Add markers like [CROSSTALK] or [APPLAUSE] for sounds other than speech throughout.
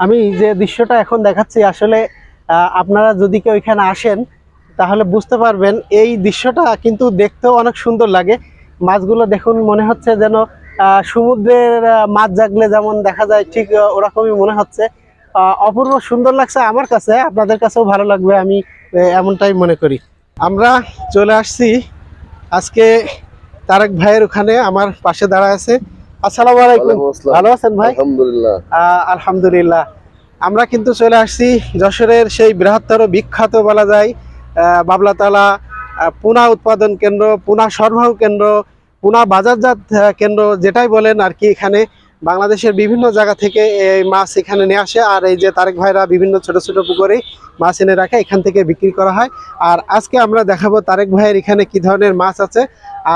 আমি যে দৃশ্যটা এখন দেখাচ্ছি, আসলে আপনারা যদি কেউ এখানে আসেন, তাহলে বুঝতে পারবেন এই দৃশ্যটা কিন্তু দেখতেও অনেক সুন্দর লাগে। মাছগুলো দেখুন, মনে হচ্ছে যেন সমুদ্রের মাছ জাগলে যেমন দেখা যায়, ঠিক ওরকমই মনে হচ্ছে। অপূর্ব সুন্দর লাগছে আমার কাছে, আপনাদের কাছেও ভালো লাগবে, আমি এমনটাই মনে করি। আমরা চলে আসছি, আজকে তারেক ভাইয়ের ওখানে, আমার পাশে দাঁড়ায় আছে। আসসালামু আলাইকুম। ভালো আছেন ভাই? আলহামদুলিল্লাহ। আলহামদুলিল্লাহ। আমরা কিন্তু চলে আসছি যশোরের সেই বৃহত্তর বিখ্যাত বলা যায় বাবলাতলা পুনা উৎপাদন কেন্দ্র পুনা সরবরাহ কেন্দ্র পুনা বাজারজাত কেন্দ্র যেটাই বলেন আর কি এখানে। বাংলাদেশের বিভিন্ন জায়গা থেকে এই মাছ এখানে নিয়ে আসে আর এই যে তারেক ভাইরা বিভিন্ন ছোট ছোট পুকুরে মাছ এনে রাখে এখান থেকে বিক্রি করা হয়। আর আজকে আমরা দেখাবো তারেক ভাইয়ের এখানে কি ধরনের মাছ আছে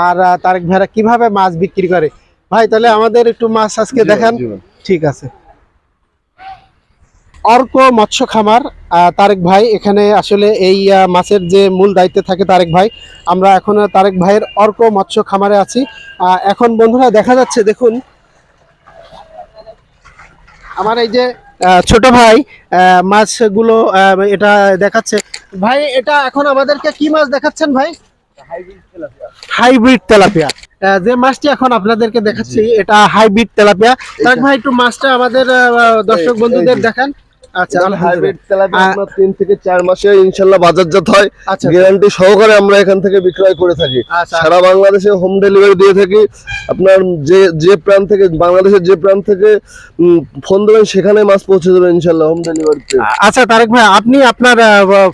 আর তারেক ভাইরা কীভাবে মাছ বিক্রি করে। ভাই তাহলে আমাদের একটু মাছ আজকে দেখান। ঠিক আছে। অর্ক মৎস্য খামার তারেক ভাই এখানে আসলে এই মাছের যে মূল দায়িত্বে থাকে তারেক ভাই আমরা এখন তারেক ভাইয়ের অর্ক মৎস্য খামারে আছি। এখন বন্ধুরা দেখা যাচ্ছে দেখুন। আমার এই যে ছোট ভাই মাছগুলো এটা দেখাচ্ছে। ভাই এটা এখন আমাদেরকে কি মাছ দেখাচ্ছেন ভাই? Hybrid tilapia. যে মাছটি এখন আপনাদেরকে দেখাচ্ছি এটা হাইব্রিড তেলাপিয়া। তার ভাই একটু মাছটা আমাদের দর্শক বন্ধুদের দেখান। আচ্ছা হাইব্রিড তেলাপিয়া আপনার থেকে মাসে বাজারজাত হয়। আচ্ছা। গ্যারান্টি সহকারে আমরা এখান থেকে বিক্রয় করে থাকি। আচ্ছা। বাংলাদেশে হোম ডেলিভারি দিয়ে থাকি। আপনার যে যে থেকে বাংলাদেশের যে থেকে ফোন সেখানে মাছ পৌঁছে দেবে ইনশাল্লাহ হোম ডেলিভারি আচ্ছা তারেক ভাই আপনি আপনার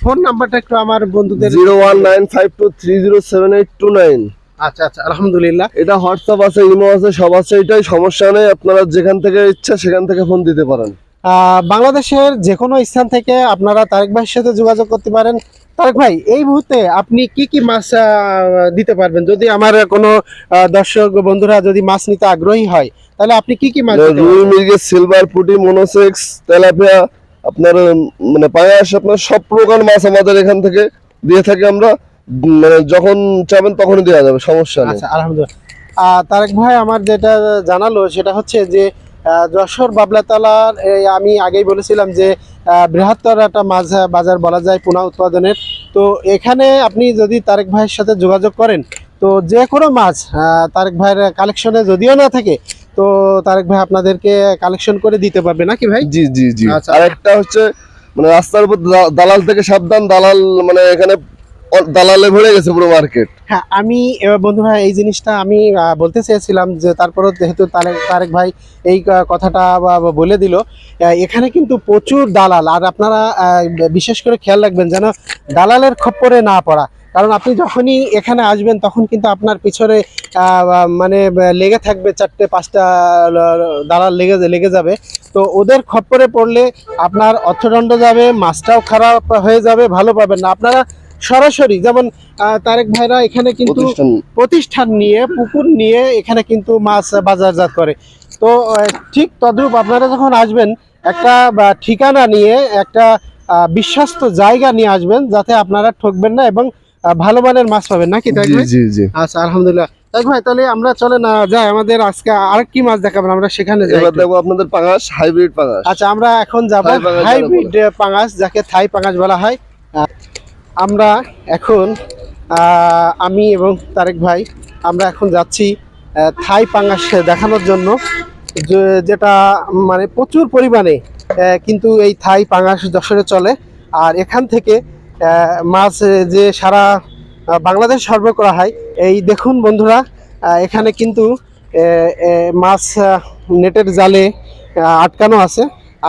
ফোন নাম্বারটা একটু আমার বন্ধুদের 01952307829 আচ্ছা আচ্ছা আলহামদুলিল্লাহ। এটা হোয়াটসঅ্যাপ আছে ইমো আছে সব আছে এটাই সমস্যা নেই আপনারা যেখান থেকে ইচ্ছা সেখান থেকে ফোন দিতে পারেন। বাংলাদেশের যে কোনো স্থান থেকে আপনারা তারেক ভাইয়ের সাথে যোগাযোগ করতে পারেন। তারেক ভাই এই মুহূর্তে আপনি কি কি মাছ দিতে পারবেন? যদি আমার কোনো দর্শক বন্ধুরা যদি মাছ নিতে আগ্রহী হয় তাহলে আপনি কি কি মাছ রুই পারবেন? সিলভার পুটি মনোসেক্স তেলাপিয়া আপনার মানে পায়াস আপনার সব প্রকার মাছ আমাদের এখান থেকে দিয়ে থাকি আমরা। মানে যখন চাবেন তখনই দেওয়া যাবে সমস্যা নেই। আচ্ছা আলহামদুলিল্লাহ। তারেক ভাই আমার যেটা জানালো সেটা হচ্ছে যে যশোর বাবলাতলার এই আমি আগেই বলেছিলাম যে বৃহত্তর একটা মাছ বাজার বলা যায় পুনা উৎপাদনের। তো এখানে আপনি যদি তারেক ভাইয়ের সাথে যোগাযোগ করেন তো যে কোনো মাছ তারেক ভাইয়ের কালেকশনে যদিও না থাকে তো তারেক ভাই আপনাদেরকে কালেকশন করে দিতে পারবে নাকি ভাই? জি জি জি। আচ্ছা। আর একটা হচ্ছে মানে রাস্তার উপর দালাল থেকে সাবধান দালাল মানে এখানে দালালে ভরে গেছে পুরো মার্কেট হ্যাঁ আমি এবার বন্ধুরা এই জিনিসটা আমি বলতে চেয়েছিলাম যে তারপরে যেহেতু তারেক তারেক ভাই এই কথাটা বলে দিল এখানে কিন্তু প্রচুর দালাল। আর আপনারা বিশেষ করে খেয়াল রাখবেন যেন দালালের খপ্পরে না পড়া। কারণ আপনি যখনই এখানে আসবেন, তখন কিন্তু আপনার পিছনে মানে লেগে থাকবে চারটে, পাঁচটা দালাল লেগে লেগে যাবে। তো ওদের খপ্পরে পড়লে আপনার অর্থদণ্ড যাবে, মাছটাও খারাপ হয়ে যাবে, ভালো পাবেন না। আপনারা সরাসরি যেমন তারেক ভাইরা এখানে কিন্তু প্রতিষ্ঠান। নিয়ে পুকুর নিয়ে এখানে কিন্তু মাছ বাজারজাত করে। তো ঠিক তদ্রূপ আপনারা যখন আসবেন একটা ঠিকানা নিয়ে একটা বিশ্বস্ত জায়গা নিয়ে আসবেন যাতে আপনারা ঠকবেন না এবং ভালো মানের মাছ পাবেন। নাকি তাই জি জি জি। আচ্ছা আলহামদুলিল্লাহ। তাই ভাই তাহলে আমরা চলে না যাই আমাদের আজকে আর কি মাছ দেখাবেন আমরা সেখানে যাই এবার একটু। আপনাদের পাঙাশ হাইব্রিড পাঙাশ। আচ্ছা আমরা এখন যাব পাঙাশ হাইব্রিড পাঙাশ যাকে থাই পাঙাশ বলা হয়। আমরা এখন আমি এবং তারেক ভাই, আমরা এখন যাচ্ছি থাই পাঙাশ দেখানোর জন্য যেটা মানে প্রচুর পরিমাণে কিন্তু এই থাই পাঙাশ যশোরে চলে। আর এখান থেকে মাছ যে সারা বাংলাদেশ সরবরাহ করা হয়, এই দেখুন বন্ধুরা এখানে কিন্তু মাছ নেটের জালে আটকানো আছে।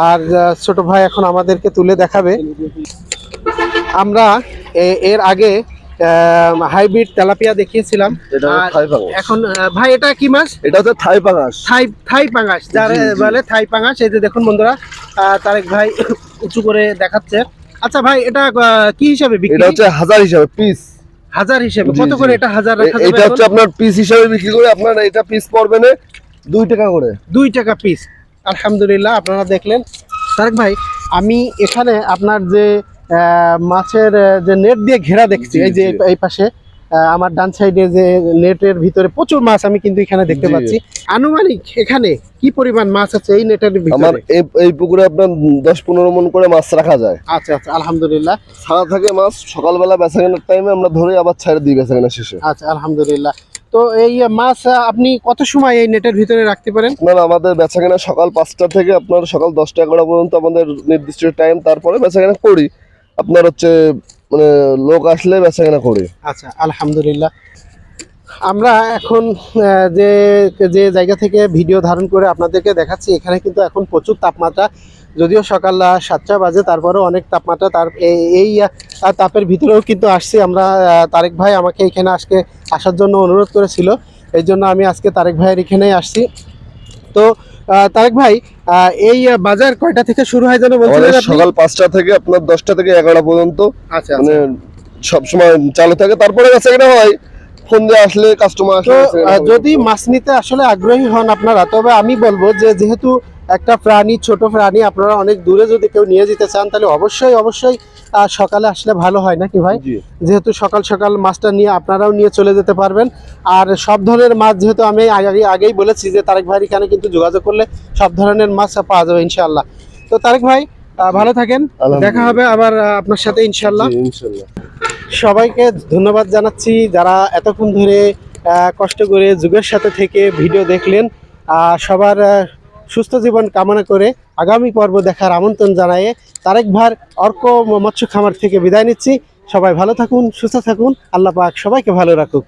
আর ছোট ভাই এখন আমাদেরকে তুলে দেখাবে। আমরা এর আগে হাইব্রিড তেলাপিয়া দেখিয়েছিলাম। এখন ভাই এটা কি মাছ? এটা হচ্ছে থাই পাঙাশ থাই থাই পাঙাশ যার। বলে থাই পাঙাশ এই যে দেখুন বন্ধুরা তারেক ভাই [COUGHS] উঁচু করে দেখাচ্ছে। আচ্ছা ভাই এটা কি হিসাবে বিক্রি? এটা হচ্ছে হাজার হিসাবে পিস। হাজার হিসেবে। কত করে এটা হাজার রাখা যাবে এটা হচ্ছে আপনার পিস হিসাবে বিক্রি করে আপনার এটা পিস পড়বে না দুই টাকা করে। দুই টাকা পিস। আলহামদুলিল্লাহ আপনারা দেখলেন। তারেক ভাই আমি এখানে আপনার যে মাছের যে নেট দিয়ে ঘেরা দেখছি এই যে এই- পাশে আমার ডান সাইডে যে নেটের ভিতরে প্রচুর মাছ আমি কিন্তু এখানে দেখতে পাচ্ছি। আনুমানিক এখানে কি পরিমাণ মাছ আছে এই নেটের আমার ভিতরে এই এই পুকুরে আপনার দশ পনেরো মন করে মাছ রাখা যায়। আচ্ছা আচ্ছা আলহামদুলিল্লাহ। ছাড়া থাকে মাছ সকালবেলা বেচা কেনার টাইমে আমরা ধরে আবার ছেড়ে দিই বেচা কেনা শেষে। আচ্ছা আলহামদুলিল্লাহ। তো এই মাছ আপনি কত সময় এই নেটের ভিতরে রাখতে পারেন? আপনার আমাদের বেচা কেনা সকাল পাঁচটা থেকে আপনার সকাল দশটা এগারোটা পর্যন্ত আমাদের নির্দিষ্ট টাইম তারপরে বেচা কেনা করি। আপনার হচ্ছে মানে লোক আসলে বেচা কেনা করি। আচ্ছা আলহামদুলিল্লাহ। আমরা এখন যে যে জায়গা থেকে ভিডিও ধারণ করে আপনাদেরকে দেখাচ্ছি, এখানে কিন্তু এখন প্রচুর তাপমাত্রা। যদিও সকাল সাতটা বাজে, তারপরেও অনেক তাপমাত্রা তার, এই- তাপের ভিতরেও কিন্তু আসছি আমরা। তারেক ভাই আমাকে এখানে আজকে আসার জন্য অনুরোধ করেছিল। এই জন্য আমি আজকে তারেক ভাইয়ের এখানেই আসছি। তো তারেক ভাই এই বাজার কয়টা থেকে শুরু হয় যেন বলছিলেন? সকাল পাঁচটা থেকে আপনার দশটা থেকে এগারোটা পর্যন্ত আচ্ছা মানে সবসময় চালু থাকে তারপরে বেচা কিনা হয় ফোন দিয়ে আসলে কাস্টমার। যদি মাছ নিতে আসলে আগ্রহী হন আপনারা তবে আমি বলব যে যেহেতু একটা প্রাণী ছোট প্রাণী আপনারা অনেক দূরে যদি কেউ নিয়ে যেতে চান তাহলে অবশ্যই অবশ্যই সকালে আসলে ভালো হয় নাকি ভাই? যেহেতু সকাল সকাল মাছটা নিয়ে আপনারাও নিয়ে চলে যেতে পারবেন। আর সব ধরনের মাছ যেহেতু আমি আগেই বলেছি যে তারেক ভাইয়ের এখানে কিন্তু যোগাযোগ করলে সব ধরনের মাছ পাওয়া যাবে ইনশাল্লাহ তো তারেক ভাই ভালো থাকেন। দেখা হবে আবার আপনার সাথে ইনশাল্লাহ সবাইকে ধন্যবাদ জানাচ্ছি যারা এতক্ষণ ধরে কষ্ট করে যুগের সাথে থেকে ভিডিও দেখলেন। সবার সুস্থ জীবন কামনা করে আগামী পর্ব দেখার আমন্ত্রণ জানায়ে তারেক ভার অর্ক মৎস্য খামার থেকে বিদায় নিচ্ছি। সবাই ভালো থাকুন, সুস্থ থাকুন। আল্লাহ পাক সবাইকে ভালো রাখুক।